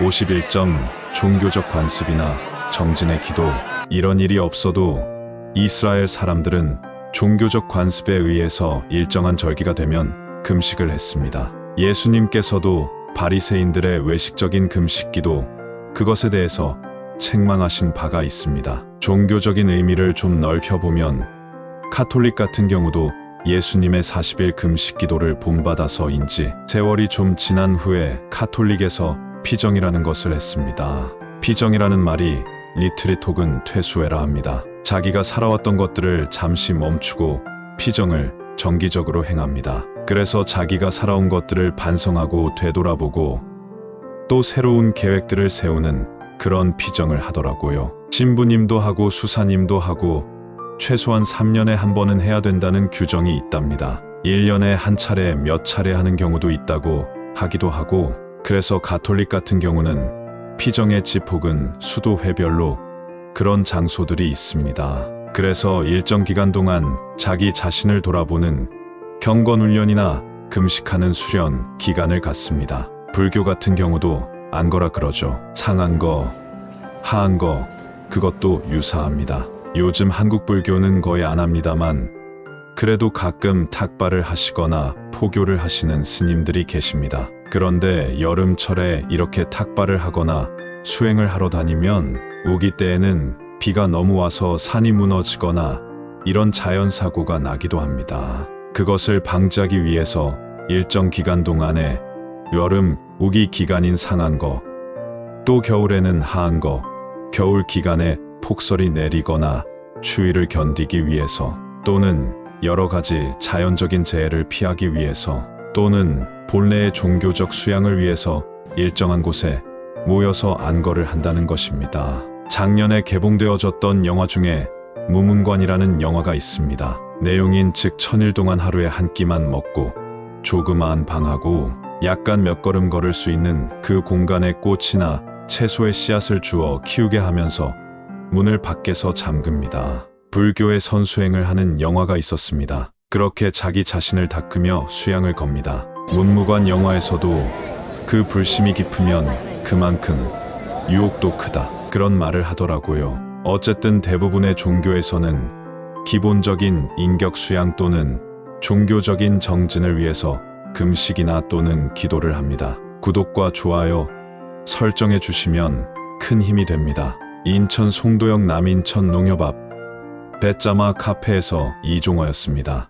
51점 종교적 관습이나 정진의 기도 이런 일이 없어도 이스라엘 사람들은 종교적 관습에 의해서 일정한 절기가 되면 금식을 했습니다. 예수님께서도 바리새인들의 외식적인 금식기도 그것에 대해서 책망하신 바가 있습니다. 종교적인 의미를 좀 넓혀보면 카톨릭 같은 경우도 예수님의 40일 금식 기도를 본받아서인지 세월이 좀 지난 후에 카톨릭에서 피정이라는 것을 했습니다. 피정이라는 말이 리트리톡은 퇴수해라 합니다. 자기가 살아왔던 것들을 잠시 멈추고 피정을 정기적으로 행합니다. 그래서 자기가 살아온 것들을 반성하고 되돌아보고 또 새로운 계획들을 세우는 그런 피정을 하더라고요. 신부님도 하고 수사님도 하고 최소한 3년에 한 번은 해야 된다는 규정이 있답니다. 1년에 한 차례 몇 차례 하는 경우도 있다고 하기도 하고 그래서 가톨릭 같은 경우는 피정의 지폭은 수도회별로 그런 장소들이 있습니다. 그래서 일정 기간 동안 자기 자신을 돌아보는 경건 훈련이나 금식하는 수련 기간을 갖습니다. 불교 같은 경우도 안 거라 그러죠. 상한 거, 하한 거, 그것도 유사합니다. 요즘 한국 불교는 거의 안 합니다만, 그래도 가끔 탁발을 하시거나 포교를 하시는 스님들이 계십니다. 그런데 여름철에 이렇게 탁발을 하거나 수행을 하러 다니면 우기 때에는 비가 너무 와서 산이 무너지거나 이런 자연사고가 나기도 합니다. 그것을 방지하기 위해서 일정 기간 동안에 여름 우기 기간인 상한 거, 또 겨울에는 하한 거, 겨울 기간에 폭설이 내리거나 추위를 견디기 위해서 또는 여러 가지 자연적인 재해를 피하기 위해서 또는 본래의 종교적 수양을 위해서 일정한 곳에 모여서 안거를 한다는 것입니다. 작년에 개봉되어졌던 영화 중에 무문관이라는 영화가 있습니다. 내용인 즉 천일 동안 하루에 한 끼만 먹고 조그마한 방하고 약간 몇 걸음 걸을 수 있는 그 공간에 꽃이나 채소의 씨앗을 주어 키우게 하면서 문을 밖에서 잠급니다. 불교의 선수행을 하는 영화가 있었습니다. 그렇게 자기 자신을 닦으며 수양을 겁니다. 문무관 영화에서도 그 불심이 깊으면 그만큼 유혹도 크다. 그런 말을 하더라고요. 어쨌든 대부분의 종교에서는 기본적인 인격 수양 또는 종교적인 정진을 위해서 금식이나 또는 기도를 합니다. 구독과 좋아요, 설정해 주시면 큰 힘이 됩니다. 인천 송도역 남인천 농협 앞 배짜마 카페에서 이종화였습니다.